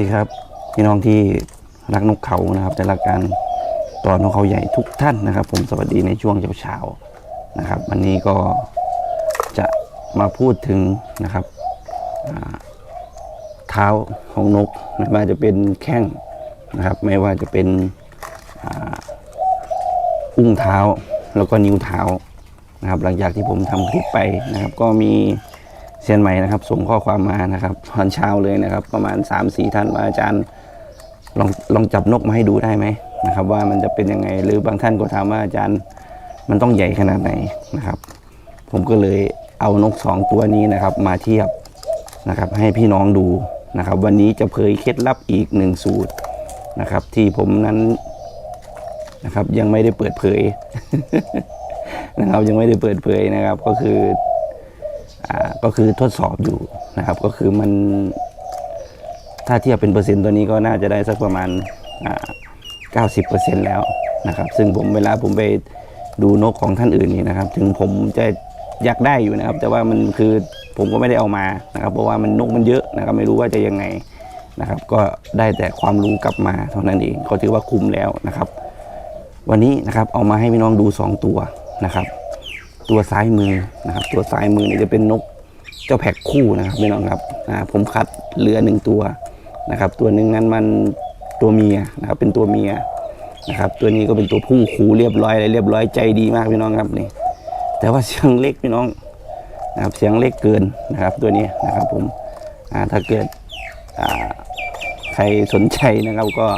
ดีครับพี่น้องที่รักนกเขานะครับแต่ละการต่อนกเขาใหญ่ทุกท่านนะครับ ผมสวัสดีในช่วงเช้าๆนะครับ วันนี้ก็จะมาพูดถึงนะครับเท้าของนกไม่ว่าจะเป็นแข้งนะครับ ไม่ว่าจะเป็นอุ้งเท้าแล้วก็นิ้วเท้านะครับ หลังจากที่ผมทำคลิปไปนะครับ ก็มี เซียนใหม่นะครับ ส่งข้อความมานะครับตอนเช้าเลยนะครับ ประมาณ3-4ท่านว่าอาจารย์ลองลองจับนกมาให้ดูได้ไหมนะครับ ว่ามันจะเป็นยังไงหรือบางท่านก็ถามว่าอาจารย์มันต้องใหญ่ขนาดไหนนะครับ ผมก็เลยเอานกสองตัวนี้นะครับ มาเทียบนะครับให้พี่น้องดูนะครับ วันนี้จะเผยเคล็ดลับอีกหนึ่งสูตรนะครับ ที่ผมนั้นนะครับยังไม่ได้เปิดเผยนะครับยังไม่ได้เปิดเผยนะครับ ก็คือ ก็คือทดสอบอยู่นะครับ ก็คือมัน ถ้าเทียบเป็นเปอร์เซ็นต์ตัวนี้ก็น่าจะได้สักประมาณอ่า90%แล้วนะครับ ซึ่งผมเวลาผมไปดูนกของท่านอื่นนี่นะครับ ถึงผมจะอยากได้อยู่นะครับ แต่ว่ามันคือผมก็ไม่ได้เอามานะครับ เพราะว่ามันนกมันเยอะนะครับ ไม่รู้ว่าจะยังไงนะครับ ก็ได้แต่ความรู้กลับมาเท่านั้นเองก็ถือว่าคุ้มแล้วนะครับ วันนี้นะครับเอามาให้พี่น้องดูสองตัวนะครับ ตัวซ้ายมือนะครับ ตัวซ้ายมือนี่จะเป็นนกเจ้าแผกคู่นะครับพี่น้องครับผมคัดเหลือหนึ่งตัวนะครับ ตัวหนึ่งนั้นมันตัวเมียนะครับเป็นตัวเมียนะครับ ตัวนี้ก็เป็นตัวผู้คู่เรียบร้อยเลยเรียบร้อยใจดีมากพี่น้องครับนี่ แต่ว่าเสียงเล็กพี่น้องนะครับเสียงเล็กเกินนะครับ ตัวนี้นะครับผมถ้าเกิดใครสนใจนะครับก็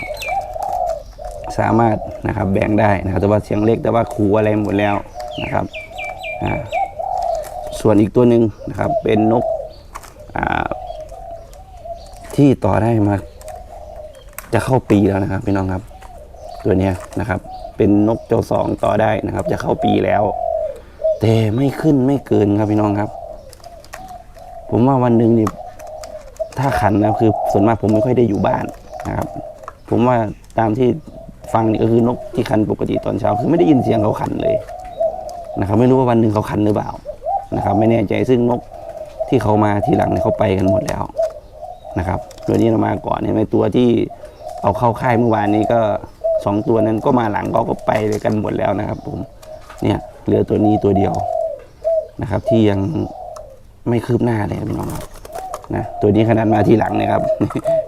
สามารถนะครับแบ่งได้นะครับแต่ว่าเสียงเล็กแต่ว่าคูอะไรหมดแล้วนะครับ ส่วนอีกตัวหนึ่งนะครับเป็นนกที่ต่อได้มา จะเข้าปีแล้วนะครับพี่น้องครับ ตัวนี้นะครับ เป็นนกเจ้าสองต่อได้นะครับ จะเข้าปีแล้ว แต่ไม่ขึ้นไม่เกินครับพี่น้องครับ ผมว่าวันหนึ่งนี่ถ้าขันนะคือส่วนมากผมไม่ค่อยได้อยู่บ้านนะครับ ผมว่าตามที่ฟังนี่ก็คือนกที่คันปกติตอนเช้า คือไม่ได้ยินเสียงเขาขันเลย นะครับไม่รู้ว่าวันหนึ่งเขาขันหรือเปล่านะครับ ไม่แน่ใจซึ่งนกที่เขามาทีหลังเนี่ยเขาไปกันหมดแล้วนะครับตัวนี้เรามาก่อนเนี่ยในตัวที่เอาเข้าค่ายเมื่อวานนี้ก็สองตัวนั้นก็มาหลังก็ก็ไปกันหมดแล้วนะครับ ผมเนี่ยเหลือตัวนี้ตัวเดียวนะครับ ที่ยังไม่คืบหน้าเลยพี่น้องครับนะตัวนี้ขนาดมาทีหลังนะครับ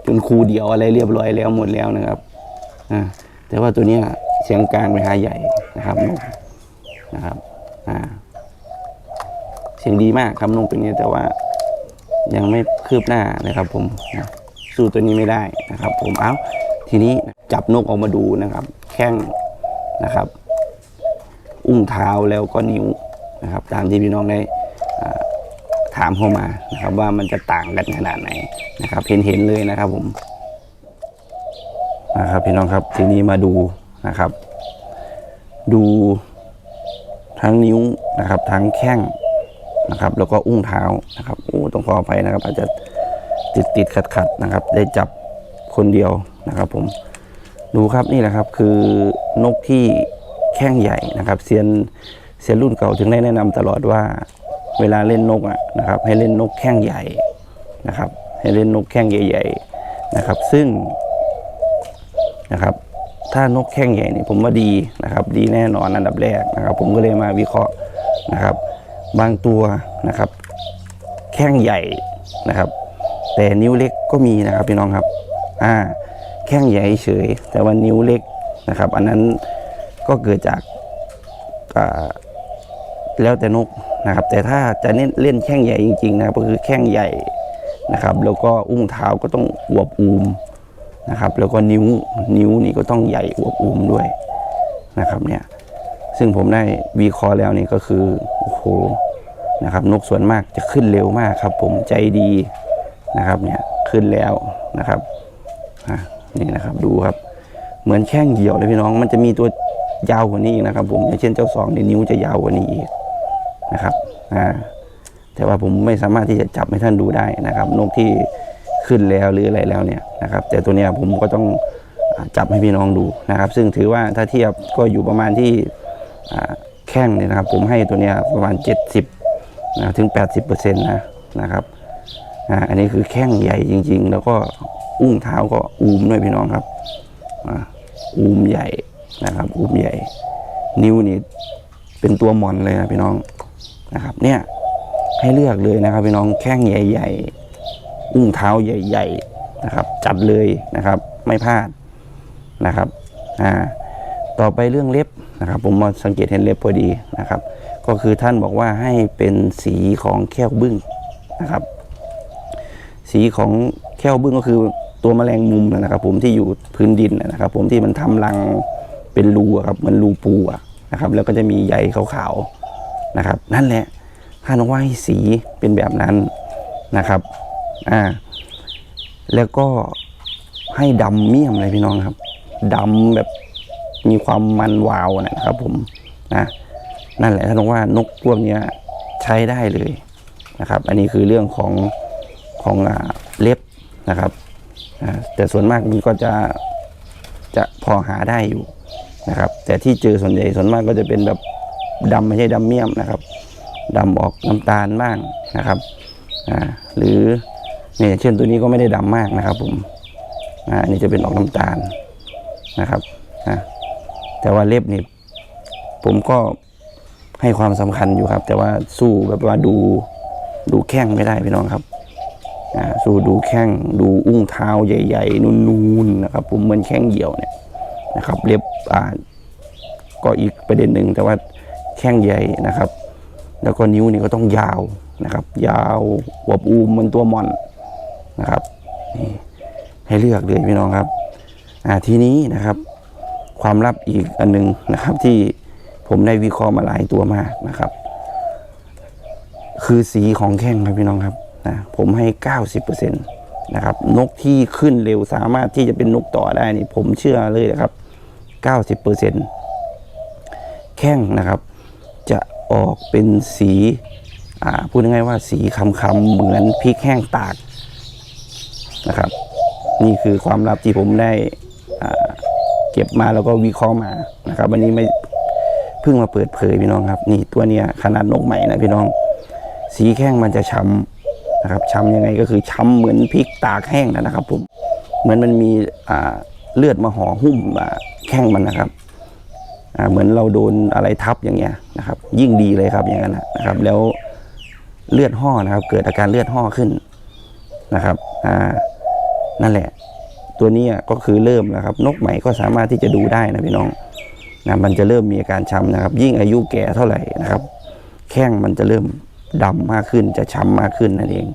จนครูเดียวอะไรเรียบร้อยแล้วหมดแล้วนะครับอ่าแต่ว่าตัวนี้เสียงกลางไปหาใหญ่นะครับนกนะครับ อ่า เสียงดีมากครับนกตัวนี้แต่ว่ายังไม่คืบหน้านะครับ ผมนะสู้ตัวนี้ไม่ได้นะครับ ผมเอ้าทีนี้จับนกออกมาดูนะครับ แข้งนะครับ อุ้งเท้าแล้วก็นิ้วนะครับ ตามที่พี่น้องได้ถามเข้ามานะครับ ว่ามันจะต่างกันขนาดไหนนะครับ เห็นเห็นเลยนะครับ ผมนะครับพี่น้องครับทีนี้มาดูนะครับ ดู ทั้งนิ้วนะครับ ทั้งแข้งนะครับ แล้วก็อุ้งเท้านะครับโอ้ต้องขออภัยนะครับ อาจจะติดติดขัดขัดนะครับ ได้จับคนเดียวนะครับ ผมดูครับนี่แหละครับคือนกที่แข้งใหญ่นะครับเซียนเซียนรุ่นเก่าถึงได้แนะนำตลอดว่าเวลาเล่นนกอะนะครับ ให้เล่นนกแข้งใหญ่นะครับ ให้เล่นนกแข้งใหญ่ ๆนะครับ ซึ่งนะครับ ถ้านกแข้งใหญ่เนี่ยผมว่าดีนะครับ ดีแน่นอนอันดับแรกนะครับ ผมก็เลยมาวิเคราะห์นะครับ บางตัวนะครับ แข้งใหญ่นะครับ แต่นิ้วเล็กก็มีนะครับพี่น้องครับอ่าแข้งใหญ่เฉย แต่ว่านิ้วเล็กนะครับ อันนั้นก็เกิดจากอ่าแล้วแต่นกนะครับ แต่ถ้าจะเล่นเล่นแข้งใหญ่จริงๆนะครับก็คือแข้งใหญ่นะครับ แล้วก็อุ้งเท้าก็ต้องอวบอูม นะครับ แล้วก็นิ้วนิ้วนี่ก็ต้องใหญ่อวบอุ่มด้วยนะครับเนี่ยซึ่งผมได้วีคอแล้วนี่ก็คือโอ้โหนะครับนกส่วนมากจะขึ้นเร็วมากครับ ผมใจดีนะครับเนี่ยขึ้นแล้วนะครับอะนี่นะครับดูครับ เหมือนแข้งเหี่ยวเลยพี่น้อง มันจะมีตัวยาวกว่านี้นะครับ ผมอย่างเช่นเจ้าสองเนี่ยนิ้วจะยาวกว่านี้อีกนะครับอ่าแต่ว่าผมไม่สามารถที่จะจับให้ท่านดูได้นะครับ นกที่ ขึ้นแล้วหรืออะไรแล้วเนี่ยนะครับแต่ตัวเนี้ยผมก็ต้องจับให้พี่น้องดูนะครับ ซึ่งถือว่าถ้าเทียบก็อยู่ประมาณที่แข้งเนี่ยนะครับ ผมให้ตัวเนี้ยประมาณ 70นะถึง 80%นะนะครับอ่าอันนี้คือแข้งใหญ่จริง ๆ แล้วก็อุ้งเท้าก็อูมด้วยพี่น้องครับอ่าอูมใหญ่นะครับอูมใหญ่ นิ้วนี่เป็นตัวหมอนเลยนะพี่น้องนะครับ เนี่ยให้เลือกเลยนะครับพี่น้องแข้งใหญ่ ๆ อุ้งเท้าใหญ่ๆนะครับ จัดเลยนะครับ ไม่พลาดนะครับอ่าต่อไปเรื่องเล็บนะครับ ผมมาสังเกตเห็นเล็บพอดีนะครับ ก็คือท่านบอกว่าให้เป็นสีของแก้วบึ้งนะครับ สีของแก้วบึ้งก็คือตัวแมลงมุมนะครับ ผมที่อยู่พื้นดินนะครับ ผมที่มันทำรังเป็นรูครับเหมือนรูปูนะครับ แล้วก็จะมีใยขาวๆนะครับ นั่นแหละท่านว่าให้สีเป็นแบบนั้นนะครับ อ่า แล้วก็ให้ดำเมี่ยมเลยพี่น้องครับดำแบบมีความมันวาวนะครับ ผมนะนั่นแหละท่านบอกว่านกพวกนี้ใช้ได้เลยนะครับ อันนี้คือเรื่องของของอเล็บนะครับแต่ส่วนมากมันก็จะจะพอหาได้อยู่นะครับ แต่ที่เจอส่วนใหญ่ส่วนมากก็จะเป็นแบบดำไม่ใช่ดำเมี่ยมนะครับดำออกน้ำตาลบ้างนะครับอ่าหรือ เนี่ยเช่นตัวนี้ก็ไม่ได้ดำมากนะครับ ผมอ่าอันนี้จะเป็นออกน้ำตาลนะครับอ่าแต่ว่าเล็บนี่ผมก็ให้ความสำคัญอยู่ครับ แต่ว่าสู้แบบว่าดูดูแข้งไม่ได้พี่น้องครับอ่าสู้ดูแข้งดูอุ้งเท้าใหญ่ ๆ นูนๆนะครับ ผมเหมือนแข้งเหี่ยวเนี่ยนะครับ เล็บอ่าก็อีกประเด็นหนึ่งแต่ว่าแข้งใหญ่นะครับ แล้วก็นิ้วนี่ก็ต้องยาวนะครับ ยาวอวบอูมเหมันตัวมอน นะครับนี่ให้เลือกเลยพี่น้องครับอ่าทีนี้นะครับ ความลับอีกอันหนึงนะครับที่ผมได้วิเคราะห์มาหลายตัวมากนะครับ คือสีของแข้งครับพี่น้องครับนะผมให้ 90%นะครับ นกที่ขึ้นเร็วสามารถที่จะเป็นนกต่อได้นี่ผมเชื่อเลยนะครับ 90%แข้งนะครับ จะออกเป็นสี อ่า พูดง่ายๆว่าสีคำๆเหมือนพริกแห้งตาก นะครับ นี่คือความลับที่ผมได้เก็บมาแล้วก็วิเคราะห์มานะครับวันนี้ไม่เพิ่งมาเปิดเผยพี่น้องครับ นี่ตัวเนี้ยขนาดนกใหม่นะพี่น้อง สีแข้งมันจะช้ำนะครับช้ำยังไงก็คือช้ำเหมือนพริกตากแห้งนะครับผมเหมือนมันมีอ่าเลือดมาห่อหุ้มอ่าแข้งมันนะครับอ่าเหมือนเราโดนอะไรทับอย่างเงี้ยนะครับ ยิ่งดีเลยครับอย่างนั้นนะครับ แล้วเลือดห่อนะครับ เกิดอาการเลือดห่อขึ้นนะครับอ่า นั่นแหละ ตัวนี้ก็คือเริ่มแล้วครับ นกใหม่ก็สามารถที่จะดูได้นะพี่น้องนะมันจะเริ่มมีอาการช้ำนะครับ ยิ่งอายุแก่เท่าไหร่นะครับ แข้งมันจะเริ่มดำมากขึ้นจะช้ำมากขึ้นนั่นเอง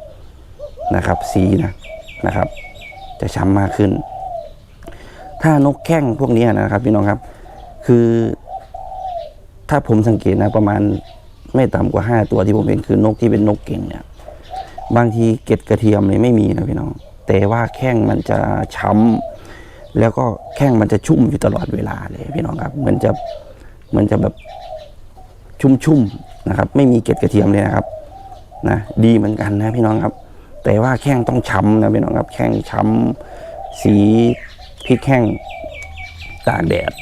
นะครับสีนะนะครับ จะช้ำมากขึ้น ถ้านกแข้งพวกนี้นะครับ พี่น้องครับ คือ ถ้าผมสังเกตนะประมาณไม่ต่ำกว่าห้าตัวที่ผมเห็นคือนกที่เป็นนกเก่งเนี่ยบางทีเกล็ดกระเทียมเนี่ยไม่มีนะพี่น้อง แต่ว่าแข้งมันจะช้ำแล้วก็แข้งมันจะชุ่มอยู่ตลอดเวลาเลยพี่น้องครับ เหมือนจะเหมือนจะแบบชุ่มๆนะครับ ไม่มีเกล็ดกระเทียมเลยนะครับนะดีเหมือนกันนะพี่น้องครับ แต่ว่าแข้งต้องช้ำนะพี่น้องครับ แข้งช้ำสีพริกแข้งตากแดด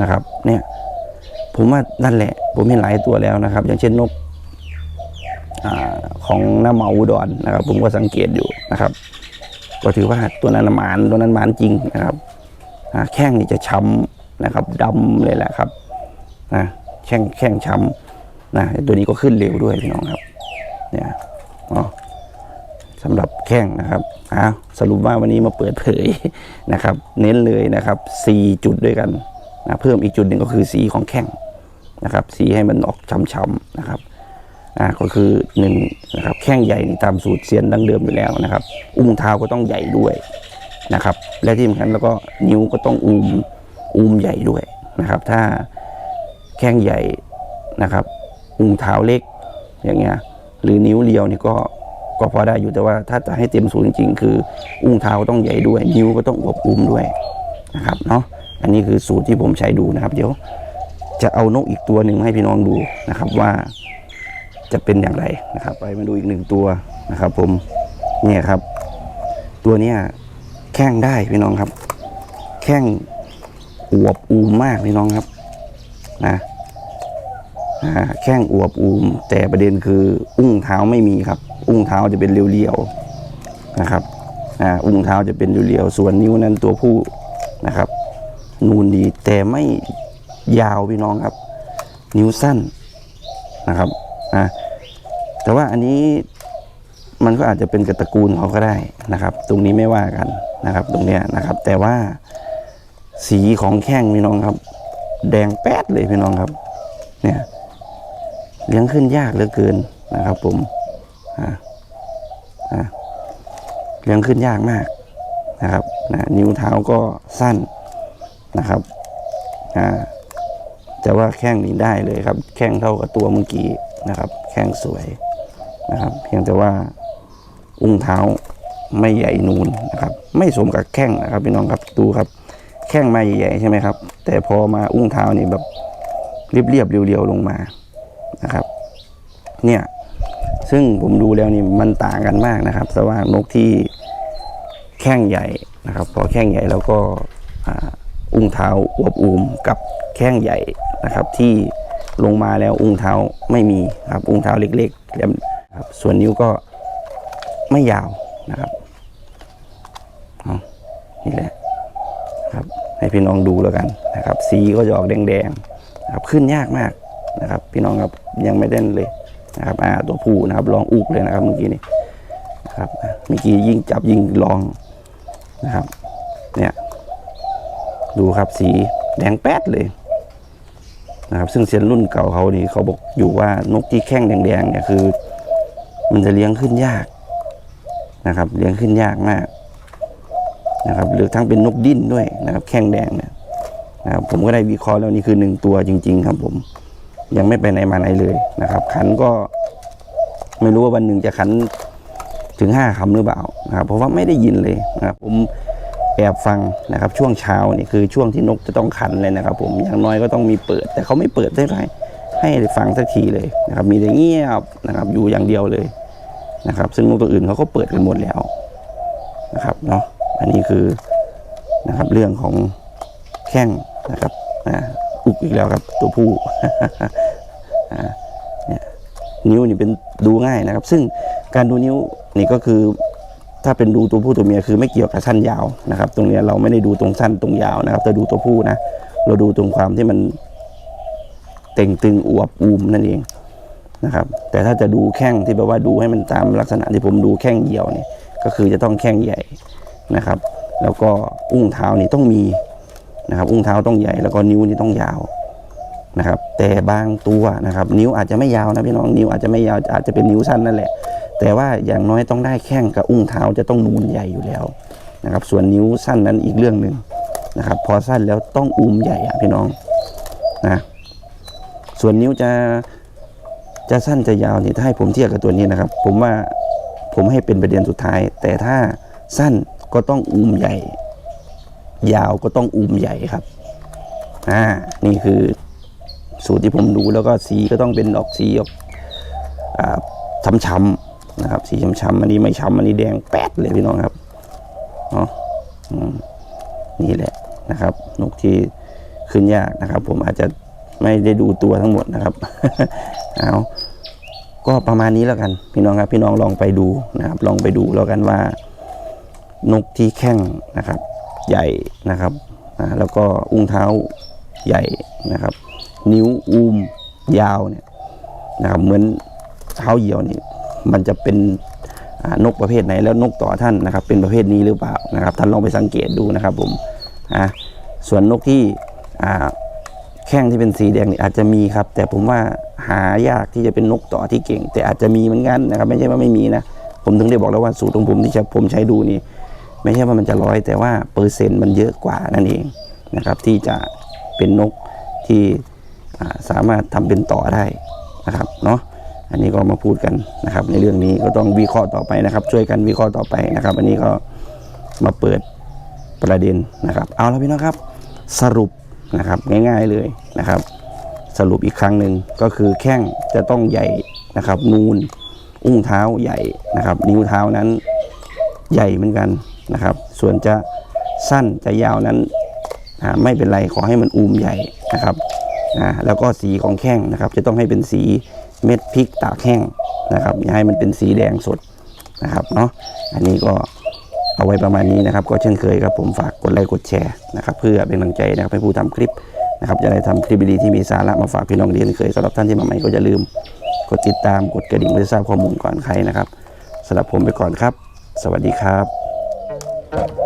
นะครับ เนี่ย ผมว่านั่นแหละ ผมเห็นหลายตัวแล้วนะครับ อย่างเช่นนกอของน้าเมาอุดอนนะครับ ผมก็สังเกตอยู่นะครับ ก็ถือว่าตัวนั้นน่ะหมานตัวนั้นหมานจริงนะครับแข้งนี่จะช้ำนะครับดำเลยแหละครับนะแข้งแข้งช้ำนะตัวนี้ก็ขึ้นเร็วด้วยพี่น้องครับเนี่ยอ๋อสำหรับแข้งนะครับอ้าวสรุปว่าวันนี้มาเปิดเผยนะครับ เน้นเลยนะครับ4จุดด้วยกันนะเพิ่มอีกจุดหนึ่งก็คือสีของแข้งนะครับ สีให้มันออกช้ำๆนะครับ อ่าก็คือหนึ่งนะครับแข้งใหญ่ตามสูตรเซียนดั้งเดิมอยู่แล้วนะครับ อุ้งเท้าก็ต้องใหญ่ด้วยนะครับ และที่สำคัญแล้วก็นิ้วก็ต้องอูมอูมใหญ่ด้วยนะครับ ถ้าแข้งใหญ่นะครับ อุ้งเท้าเล็กอย่างเงี้ยหรือนิ้วเรียวนี่ก็ก็พอได้อยู่แต่ว่าถ้าจะให้เต็มสูตรจริง ๆ คือ อุ้งเท้าต้องใหญ่ด้วย นิ้วก็ต้องอวบอุ้มด้วยนะครับเนาะอันนี้คือสูตรที่ผมใช้ดูนะครับ เดี๋ยวจะเอานกอีกตัวหนึ่งให้พี่น้องดูนะครับว่า จะเป็นอย่างไรนะครับ ไปมาดูอีกหนึ่งตัวนะครับ ผมเนี่ยครับ ตัวเนี้ยแข้งได้พี่น้องครับ แข้งอวบอูมมากพี่น้องครับนะอ่าแข้งอวบอูม แต่ประเด็นคือ อุ้งเท้าไม่มีครับ อุ้งเท้าจะเป็นเรียวๆนะครับอ่าอุ้งเท้าจะเป็นเรียวๆส่วนนิ้วนั้นตัวผู้นะครับ นูนดีแต่ไม่ยาวพี่น้องครับ นิ้วสั้นนะครับ อ่าแต่ว่าอันนี้มันก็อาจจะเป็นกระตระกูลเขาก็ได้นะครับ ตรงนี้ไม่ว่ากันนะครับ ตรงเนี้ยนะครับ แต่ว่าสีของแข้งพี่น้องครับ แดงแป๊ดเลยพี่น้องครับ เนี่ยเลี้ยงขึ้นยากเหลือเกินนะครับ ผมอ่าอ่าเลี้ยงขึ้นยากมากนะครับนะนิ้วเท้าก็สั้นนะครับอ่าแต่ว่าแข้งนี้ได้เลยครับ แข้งเท่ากับตัวเมื่อกี้ นะครับ แข้งสวยนะครับ เพียงแต่ว่าอุ้งเท้าไม่ใหญ่นูนนะครับ ไม่สมกับแข้งนะครับพี่น้องครับดูครับ แข้งมาใหญ่ๆใช่ไหมครับ แต่พอมาอุ้งเท้านี่แบบเรียบๆเรียวๆลงมานะครับ เนี่ยซึ่งผมดูแล้วนี่มันต่างกันมากนะครับระหว่างนกที่แข้งใหญ่นะครับ พอแข้งใหญ่แล้วก็อุ้งเท้าอวบอูมกับแข้งใหญ่นะครับที่ ลงมาแล้วอุ้งเท้าไม่มีครับอุ้งเท้าเล็กๆแหลมครับส่วนนิ้วก็ไม่ยาวนะครับนี่แหละครับให้พี่น้องดูแล้วกันนะครับ สีก็จะออกแดงๆนะครับขึ้นยากมากนะครับ พี่น้องครับยังไม่เล่นเลยนะครับอ่าตัวผู้นะครับลองอุกเลยนะครับเมื่อกี้นี่นะครับเมื่อกี้ยิ่งจับยิ่งลองนะครับ เนี่ยดูครับสีแดงแป๊ดเลย นะครับ ซึ่งเซียนรุ่นเก่าเขานี่เขาบอกอยู่ว่านกที่แข้งแดงๆเนี่ยคือ มันจะเลี้ยงขึ้นยากนะครับ เลี้ยงขึ้นยากมากนะครับ หรือทั้งเป็นนกดิ้นด้วยนะครับ แข้งแดงเนี่ยนะครับผมก็ได้วิเคราะห์แล้วนี่คือหนึ่งตัวจริง ๆ ครับ ผมยังไม่ไปไหนมาไหนเลยนะครับ ขันก็ไม่รู้ว่าวันหนึ่งจะขันถึงห้าคำหรือเปล่านะครับเพราะว่าไม่ได้ยินเลยนะครับผม แอบฟังนะครับช่วงเช้านี่คือช่วงที่นกจะต้องขันเลยนะครับ ผมอย่างน้อยก็ต้องมีเปิด แต่เขาไม่เปิดได้ไรให้ฟังสักทีเลยนะครับ มีแต่เงียบนะครับอยู่อย่างเดียวเลยนะครับ ซึ่งนกตัวอื่นเขาก็เปิดกันหมดแล้วนะครับเนาะอันนี้คือนะครับเรื่องของแข้งนะครับอ่าอุกอีกแล้วครับตัวผู้นี่นิ้วนี่เป็นดูง่ายนะครับ ซึ่งการดูนิ้วนี่ก็คือ ถ้าเป็นดูตัวผู้ตัวเมียคือไม่เกี่ยวกับสั้นยาวนะครับ ตรงนี้เราไม่ได้ดูตรงสั้นตรงยาวนะครับแต่ดูตัวผู้นะเราดูตรงความที่มันเต่งตึงอวบอูมนั่นเองนะครับ แต่ถ้าจะดูแข้งที่แบบว่าดูให้มันตามลักษณะที่ผมดูแข้งเหี่ยวเนี่ยก็คือจะต้องแข้งใหญ่นะครับ แล้วก็อุ้งเท้านี่ต้องมีนะครับ อุ้งเท้าต้องใหญ่แล้วก็นิ้วนี่ต้องยาวนะครับ แต่บางตัวนะครับ นิ้วอาจจะไม่ยาวนะพี่น้องนิ้วอาจจะไม่ยาวอาจจะเป็นนิ้วสั้นนั่นแหละ แต่ว่าอย่างน้อยต้องได้แข้งกับอุ้งเท้าจะต้องนูนใหญ่อยู่แล้วนะครับ ส่วนนิ้วสั้นนั้นอีกเรื่องหนึ่งนะครับ พอสั้นแล้วต้องอุ้มใหญ่อะพี่น้องนะส่วนนิ้วจะจะสั้นจะยาวนี่ถ้าให้ผมเทียบกับตัวนี้นะครับ ผมว่าผมให้เป็นประเด็นสุดท้าย แต่ถ้าสั้นก็ต้องอุ้มใหญ่ ยาวก็ต้องอุ้มใหญ่ครับอ่านี่คือสูตรที่ผมดูแล้วก็สีก็ต้องเป็นออกสีออกอ่าช้ำๆ นะครับ สีช้ำๆอันนี้ไม่ช้ำอันนี้แดงแป๊ดเลยพี่น้องครับเนาะนี่แหละนะครับ นกที่ขึ้นยากนะครับ ผมอาจจะไม่ได้ดูตัวทั้งหมดนะครับเอาก็ประมาณนี้แล้วกัน พี่น้องครับ พี่น้องลองไปดูนะครับ ลองไปดูแล้วกันว่านกที่แข้งนะครับ ใหญ่นะครับอ่าแล้วก็อุ้งเท้าใหญ่นะครับ นิ้วอูมยาวเนี่ยนะครับเหมือนเท้าเหี่ยวนี่ มันจะเป็นนกประเภทไหนแล้วนกต่อท่านนะครับ เป็นประเภทนี้หรือเปล่านะครับ ท่านลองไปสังเกตดูนะครับผมอ่าส่วนนกที่แข้งที่เป็นสีแดงนี่อาจจะมีครับ แต่ผมว่าหายากที่จะเป็นนกต่อที่เก่ง แต่อาจจะมีเหมือนกันนะครับ ไม่ใช่ว่าไม่มีนะผมถึงได้บอกแล้วว่าสูตรของผมที่จะผมใช้ดูนี่ ไม่ใช่ว่ามันจะร้อย แต่ว่าเปอร์เซ็นต์มันเยอะกว่านั่นเองนะครับ ที่จะเป็นนกที่สามารถทำเป็นต่อได้นะครับเนาะ อันนี้ก็มาพูดกันนะครับ ในเรื่องนี้ก็ต้องวิเคราะห์ต่อไปนะครับ ช่วยกันวิเคราะห์ต่อไปนะครับ อันนี้ก็มาเปิดประเด็นนะครับ เอาละพี่น้องครับ สรุปนะครับง่าย ๆเลยนะครับ สรุปอีกครั้งหนึ่งก็คือแข้งจะต้องใหญ่นะครับ นูนอุ้งเท้าใหญ่นะครับ นิ้วเท้านั้นใหญ่เหมือนกันนะครับ ส่วนจะสั้นจะยาวนั้นไม่เป็นไรขอให้มันอูมใหญ่นะครับแล้วก็สีของแข้งนะครับ จะต้องให้เป็นสี เม็ดพริกตากแห้งนะครับอย่าให้มันเป็นสีแดงสดนะครับเนาะอันนี้ก็เอาไว้ประมาณนี้นะครับ ก็เช่นเคยครับผมฝากกดไลค์กดแชร์นะครับเพื่อเป็นกำลังใจนะครับให้ผู้ทำคลิปนะครับจะได้ทำคลิปดีที่มีสาระมาฝากพี่น้องเรียนเคยสำหรับท่านที่มาใหม่ก็อย่าลืมกดติดตามกดกระดิ่งเพื่อทราบข้อมูลก่อนใครนะครับสำหรับผมไปก่อนครับ สวัสดีครับ